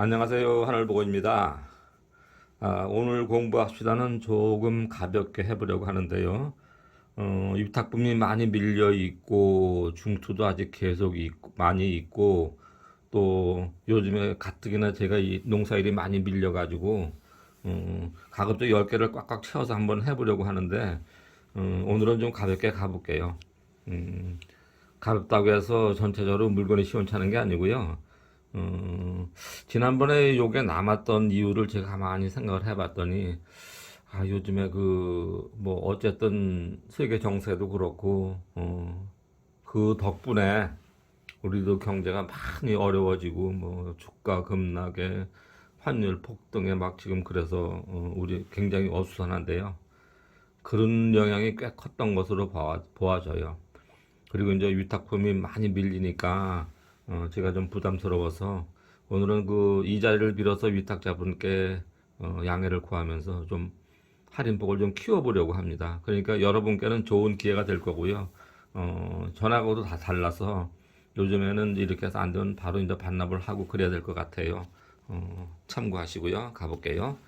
안녕하세요. 하늘보고입니다. 아, 오늘 공부합시다는 조금 가볍게 해보려고 하는데요. 어, 위탁금이 많이 밀려 있고, 중투도 아직 계속 있고, 많이 있고, 또 요즘에 가뜩이나 제가 이 농사일이 많이 밀려가지고, 음, 가급적 10개를 꽉꽉 채워서 한번 해보려고 하는데, 음, 오늘은 좀 가볍게 가볼게요. 음, 가볍다고 해서 전체적으로 물건이 시원찮은 게 아니고요. 음, 지난번에 요게 남았던 이유를 제가 가만히 생각을 해봤더니, 아, 요즘에 그, 뭐, 어쨌든 세계 정세도 그렇고, 어, 그 덕분에 우리도 경제가 많이 어려워지고, 뭐, 주가 급락에 환율 폭등에 막 지금 그래서, 어, 우리 굉장히 어수선한데요. 그런 영향이 꽤 컸던 것으로 보아, 보아져요. 그리고 이제 위탁품이 많이 밀리니까 어, 제가 좀 부담스러워서 오늘은 그 이 자리를 빌어서 위탁자분께 어, 양해를 구하면서 좀 할인폭을 좀 키워보려고 합니다. 그러니까 여러분께는 좋은 기회가 될 거고요. 어, 전화하고도 다 달라서 요즘에는 이렇게 해서 안 되면 바로 이제 반납을 하고 그래야 될 것 같아요. 어, 참고하시고요. 가볼게요.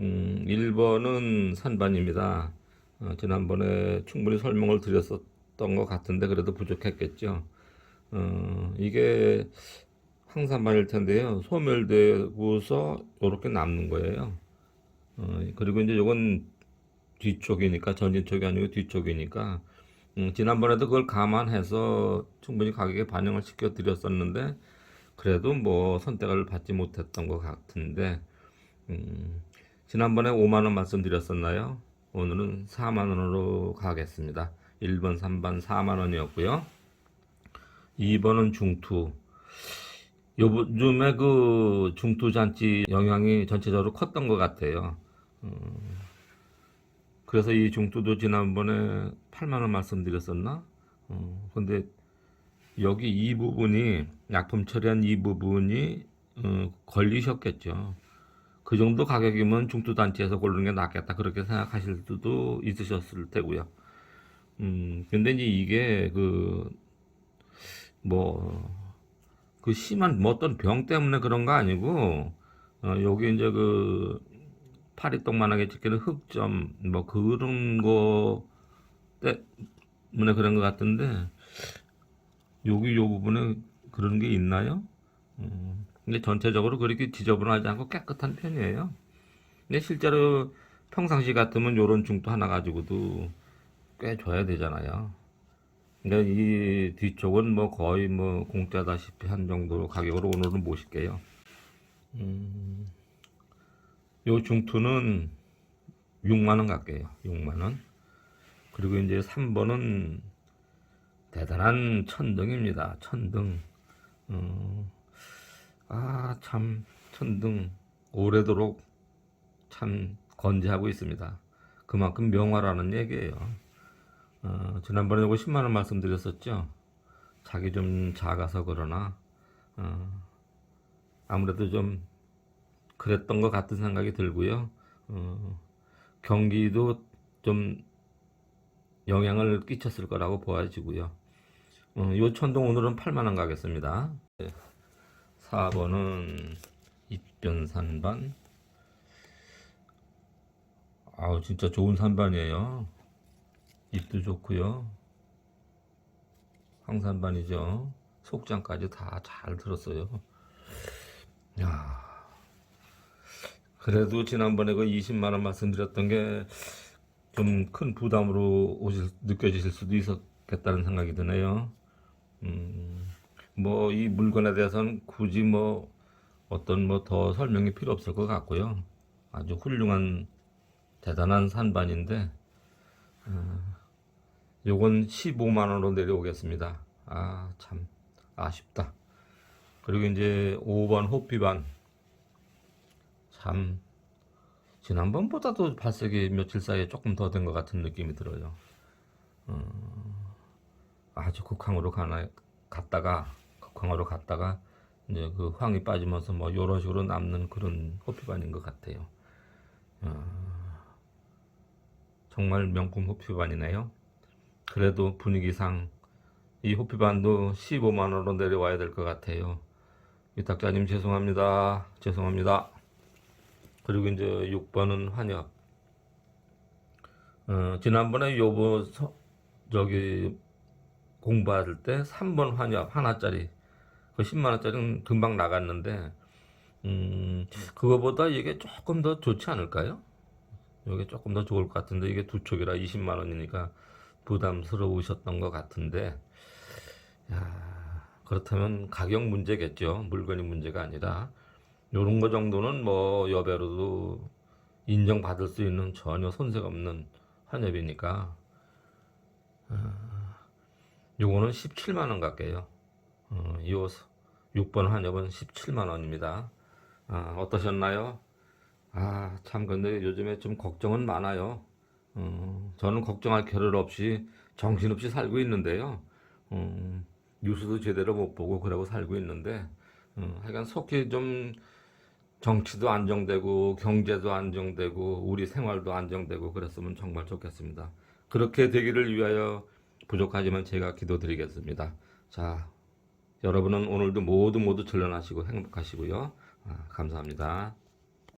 음, 1번은 산반입니다. 어, 지난번에 충분히 설명을 드렸었던 것 같은데 그래도 부족했겠죠. 어, 이게 황산반일 텐데요. 소멸되고서 이렇게 남는 거예요. 어, 그리고 이제 이건 뒤쪽이니까 전진 쪽이 아니고 뒤쪽이니까 음, 지난번에도 그걸 감안해서 충분히 가격에 반영을 시켜 드렸었는데 그래도 뭐 선택을 받지 못했던 것 같은데 음, 지난번에 5만 원 말씀드렸었나요? 오늘은 4만 원으로 가겠습니다. 1번, 3번 4만 원이었고요. 2번은 중투. 요즘에 그 중투 잔치 영향이 전체적으로 컸던 것 같아요. 음, 그래서 이 중투도 지난번에 8만 원 말씀드렸었나? 어, 근데 여기 이 부분이 약품 처리한 이 부분이 어, 걸리셨겠죠. 그 정도 가격이면 중투 단지에서 고르는 게 낫겠다 그렇게 생각하실 수도 있으셨을 테고요. 음, 근데 이제 이게 그 뭐, 그 심한 뭐 어떤 병 때문에 그런 거 아니고, 어, 여기 이제 그 파리 똥만하게 찍히는 흑점, 뭐 그런 거 때문에 그런 것 같은데, 여기 요 부분에 그런 게 있나요? 음, 근데 전체적으로 그렇게 지저분하지 않고 깨끗한 편이에요. 근데 실제로 평상시 같으면 요런 중도 하나 가지고도 꽤 줘야 되잖아요. 근데 이 뒤쪽은 뭐 거의 뭐 공짜다시피 한 정도로 가격으로 오늘은 모실게요. 음, 요 중투는 6만원 갈게요. 6만원. 그리고 이제 3번은 대단한 천등입니다. 천등. 어, 아, 참, 천등. 오래도록 참 건재하고 있습니다. 그만큼 명화라는 얘기예요. 어, 지난번에 이거 10만원 말씀드렸었죠. 자기 좀 작아서 그러나, 어, 아무래도 좀 그랬던 것 같은 생각이 들고요. 어, 경기도 좀 영향을 끼쳤을 거라고 보아지고요. 어, 요 천동 오늘은 8만원 가겠습니다. 4번은 입변산반. 아우, 진짜 좋은 산반이에요. 잎도 좋고요. 황산반이죠. 속장까지 다 잘 들었어요. 야. 그래도 지난번에 그 20만 원 말씀드렸던 게 좀 큰 부담으로 오실, 느껴지실 수도 있었겠다는 생각이 드네요. 음, 뭐 이 물건에 대해서는 굳이 뭐 어떤 뭐 더 설명이 필요 없을 것 같고요. 아주 훌륭한 대단한 산반인데 어, 요건 15만 원으로 내려오겠습니다. 아, 참 아쉽다. 그리고 이제 5번 호피반 참 지난번보다도 발색이 며칠 사이에 조금 더 된 것 같은 느낌이 들어요. 어, 아주 극황으로 가나 갔다가 극황으로 갔다가 이제 그 황이 빠지면서 뭐 이런 식으로 남는 그런 호피반인 것 같아요. 어, 정말 명품 호피반이네요. 그래도 분위기상 이 호피반도 15만 원으로 내려와야 될 것 같아요. 이탁자님 죄송합니다. 죄송합니다. 그리고 이제 6번은 환엽. 어, 지난번에 요거 서- 저기 공부할 때 3번 환엽 하나짜리 그 10만 원짜리는 금방 나갔는데 음, 그거보다 이게 조금 더 좋지 않을까요? 이게 조금 더 좋을 것 같은데 이게 두 촉이라 20만 원이니까 부담스러우셨던 것 같은데 야, 그렇다면 가격 문제겠죠. 물건이 문제가 아니라 요런 거 정도는 뭐 여배로도 인정받을 수 있는 전혀 손색 없는 환엽이니까 아, 요거는 17만 원 갈게요. 어, 요 6번 환엽은 17만 원입니다. 아, 어떠셨나요? 아, 참 근데 요즘에 좀 걱정은 많아요. 어, 저는 걱정할 겨를 없이 정신없이 살고 있는데요. 어, 뉴스도 제대로 못 보고 그러고 살고 있는데 어, 하여간 속히 좀 정치도 안정되고 경제도 안정되고 우리 생활도 안정되고 그랬으면 정말 좋겠습니다. 그렇게 되기를 위하여 부족하지만 제가 기도드리겠습니다. 자, 여러분은 오늘도 모두 모두 전련하시고 행복하시고요. 아, 감사합니다.